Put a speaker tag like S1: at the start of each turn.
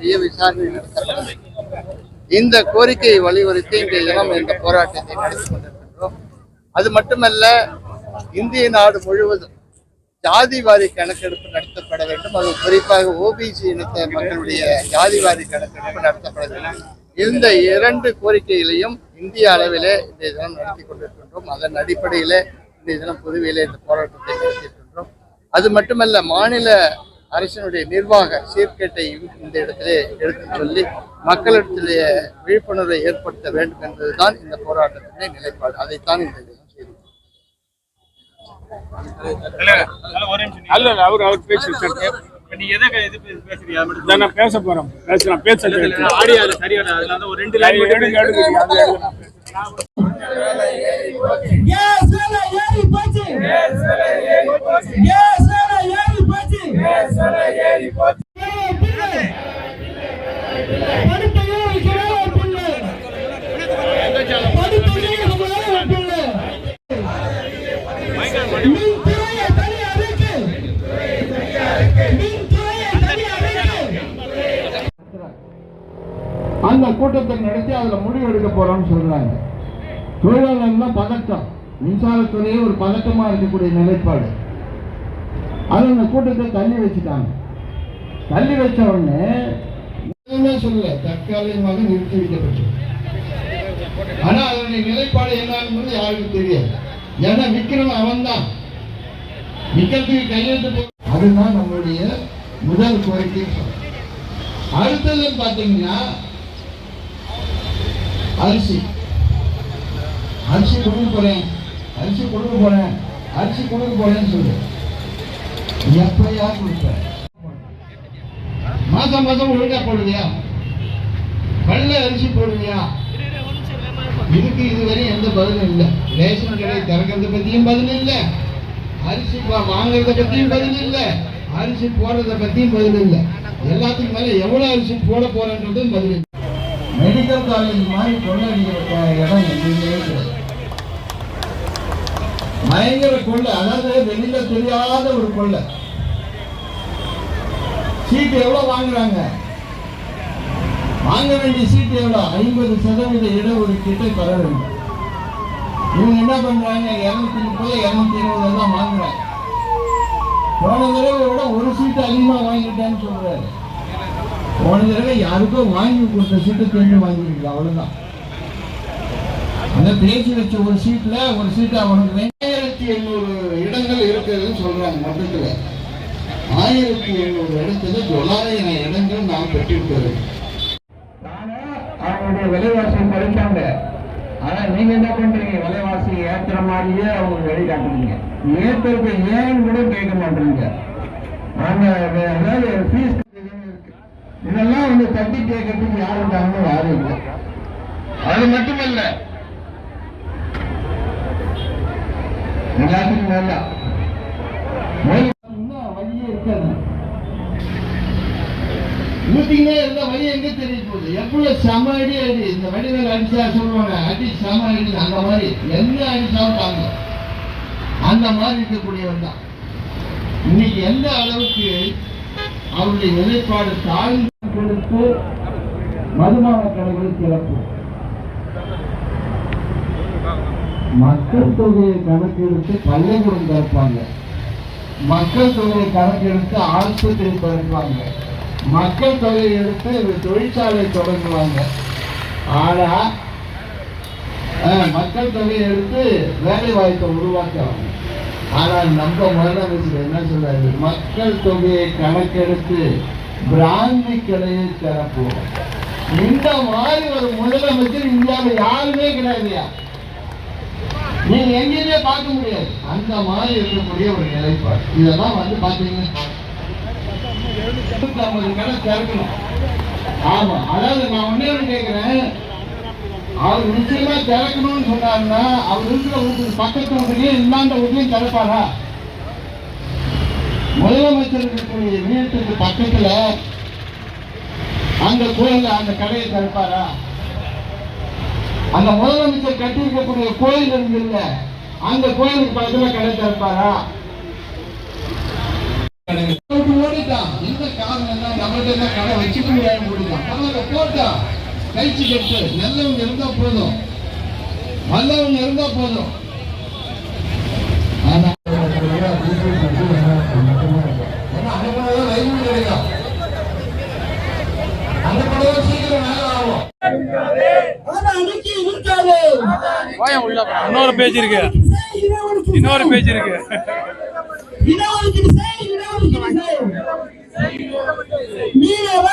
S1: முறைப்படியே விசாரணை நடத்தப்படும் இந்த கோரிக்கையை வலியுறுத்தி இன்றைய தினம் இந்த போராட்டத்தை நடத்தி கொண்டிருக்கின்றோம். அது மட்டுமல்ல இந்திய நாடு முழுவதும் ஜாதி வாரி கணக்கெடுப்பு நடத்தப்பட வேண்டும். அது குறிப்பாக ஓபிசி இனத்த மக்களுடைய ஜாதி வாரி கணக்கெடுப்பு நடத்தப்பட வேண்டும். இந்த இரண்டு கோரிக்கைகளையும் இந்திய அளவிலே இன்றைய தினம் நடத்தி கொண்டிருக்கின்றோம். அதன் அடிப்படையிலே இன்றைய தினம் புதுவையிலே இந்த போராட்டத்தை நடத்தியிருக்கின்றோம். அது மட்டுமல்ல மாநில அரசினுடைய நிர்வாக சீர்கேட்டையும் இந்த இடத்திலே எடுத்துச் சொல்லி மக்களிடத்திலே விழிப்புணர்வை ஏற்படுத்த வேண்டும் என்பதுதான் இந்த போராட்டத்தினுடைய நிலைப்பாடு. அதைத்தான் இந்த தினம்
S2: அவர் பேசி
S3: நீ எதை இது பே- பேசுறியா மட்டும்
S2: இதான் நான் பேச போறோம் பேசலாம் பேச.
S3: சரியான ஒரு ரெண்டு
S4: கூட்டத்தை நடத்தி அதுல முடிவு எடுக்க போறோம்னு சொல்றாங்க. தொழிலாளர்லாம் பதட்டம். மின்சாரத்துறையே ஒரு பதட்டமா இருக்கக்கூடிய நிலைப்பாடு. அது அந்த கூட்டத்தை தள்ளி வச்சுட்டாங்க. தள்ளி வச்ச உடனே எதுவுமே சொல்லல. தற்காலிகமாக நிறுத்தி வைக்கப்பட்டு ஆனா அதனுடைய நிலைப்பாடு என்னன்னு யாருக்கும் தெரியாது. ஏன்னா விக்கிறவன் அவன் தான் விக்கிறதுக்கு கையெழுத்து அதுதான் நம்மளுடைய முதல் கோரிக்கை அடுத்தது பாத்தீங்கன்னா அரிசி. அரிசி கொடுக்க போறேன். அரிசி கொடுக்க போறேன். அரிசி கொடுக்க போறேன்னு சொல்லு. எப்பயா கொடுப்ப? மாசம் மாசம் ஒழுங்கா போடுவியா பல்ல அரிசி போடுவியா இதுக்கு இதுவரை எந்த பதிலும் இல்லை. ரேஷன் கடை திறக்கிறத பத்தியும் பதில் இல்லை. அரிசி வா- வாங்குறத பத்தியும் பதில் இல்லை. அரிசி போடுறத பத்தியும் பதில் இல்லை. எல்லாத்துக்கும் மேல எவ்வளவு அரிசி போட போறன்றதும் பதில் இல்லை. மெடிக்கல் காலேஜ் மாதிரி கொள்ளடிக்கிற இடம் எங்கேயுமே கிடையாது. பயங்கர கொள்ளை. அதாவது வெளியில தெரியாத ஒரு கொள்ளை. சீட்டு எவ்வளவு வாங்குறாங்க? வாங்க வேண்டிய சீட்டு எவ்வளவு? ஐம்பது சதவீத இடஒதுக்கீட்டை பெற வேண்டும். இவங்க என்ன பண்றாங்க? இருநூத்தி முப்பது இருநூத்தி இருபது தான் வாங்குறாங்க. போன தடவை விட ஒரு சீட்டு அதிகமா வாங்கிட்டேன்னு சொல்றாரு. போன தடவை யாருக்கோ வாங்கி கொடுத்த சீட்டு திரும்பி வாங்கிருக்கீங்க அவ்வளவுதான். அந்த பேசி வச்ச ஒரு சீட்ல ஒரு சீட்டு அவனுக்கு ஆயிரத்தி எண்ணூறு இடங்கள் இருக்குதுன்னு சொல்றாங்க மொத்தத்துல. ஆயிரத்தி எண்ணூறு இடத்துல தொள்ளாயிரம் இடங்கள் நாம் பெற்றிருக்கிறது அவங்களுடைய விலைவாசியை குறைச்சாங்க ஆனா நீங்க என்ன பண்றீங்க? விலைவாசி ஏத்துற மாதிரியே அவங்க வெளி காட்டுறீங்க. ஏத்துறது ஏன்னு கூட கேட்க மாட்டீங்க அந்த அதாவது ஃபீஸ் இதெல்லாம் வந்து தட்டி கேட்கறதுக்கு யாரும் இருக்காங்க யாரும் இல்லை. அது மட்டுமல்ல. எல்லாத்துக்கும் நல்லா வழியே இருக்காது. ஊட்டிங்களே இருந்த வழி எங்க தெரிய போகுது? எவ்வளவு செம அடி அடி இந்த வடிவேல் அடிச்சா சொல்லுவாங்க அடி செம அடி அந்த மாதிரி என்ன அடிச்சாலும் தாங்க அந்த மாதிரி இருக்கக்கூடியவன் தான். இன்னைக்கு எந்த அளவுக்கு அவருடைய நிலைப்பாடு தாழ்ந்து கொடுத்து மதுபான கடைகள் திறப்பு மக்கள் தொகையை கணக்கெடுத்து பள்ளிக்கூடம் திறப்பாங்க. மக்கள் தொகையை கணக்கெடுத்து ஆஸ்பத்திரி திறப்பாங்க. மக்கள் தொகையை எடுத்து தொழிற்சாலை தொடங்குவாங்க. ஆனா மக்கள் தொகையை எடுத்து வேலை வாய்ப்பை உருவாக்குவாங்க. ஆனால் நம்ம முதலமைச்சர் என்ன சொல்றாரு? மக்கள் தொகையை கணக்கெடுத்து பிராந்தி கடையை திறப்போம். இந்த மாதிரி ஒரு முதலமைச்சர் இந்தியாவில் யாருமே கிடையாதுயா? நீங்க எங்கேயுமே பார்க்க முடியாது. அந்த மாதிரி இருக்கக்கூடிய ஒரு நிலைப்பாடு. இதெல்லாம் வந்து பாத்தீங்கன்னா கடை திறக்கணும். ஆமா. அதாவது நான் ஒன்னே ஒன்று கேட்கிறேன் அவர் நிச்சயமா திறக்கணும்னு சொன்னாருன்னா அவர் இருக்கிற வீட்டுக்கு பக்கத்து வீட்டுலயும் இந்தாண்ட வீட்லயும் திறப்பாரா? முதலமைச்சர் இருக்கக்கூடிய வீட்டுக்கு பக்கத்துல அந்த கோயில்ல அந்த கடையை திறப்பாரா? அந்த முதலமைச்சர் கட்டி இருக்கக்கூடிய கோயில் இருக்குல்ல அந்த கோயிலுக்கு பக்கத்துல கடை திறப்பாரா? ஓடி
S1: போட்டான் என்ன காரணம்னா என்ன கடை வச்சுக்க முடியாது முடியும் போட்டான் கழிச்சு கட்டு. நல்லவங்க இருந்தா போதும். நல்லவங்க இருந்தா போதும். ஆனா
S3: இன்னொரு பேஜ் இருக்கு. இன்னொரு பேஜ் இருக்கு.
S5: மீனவ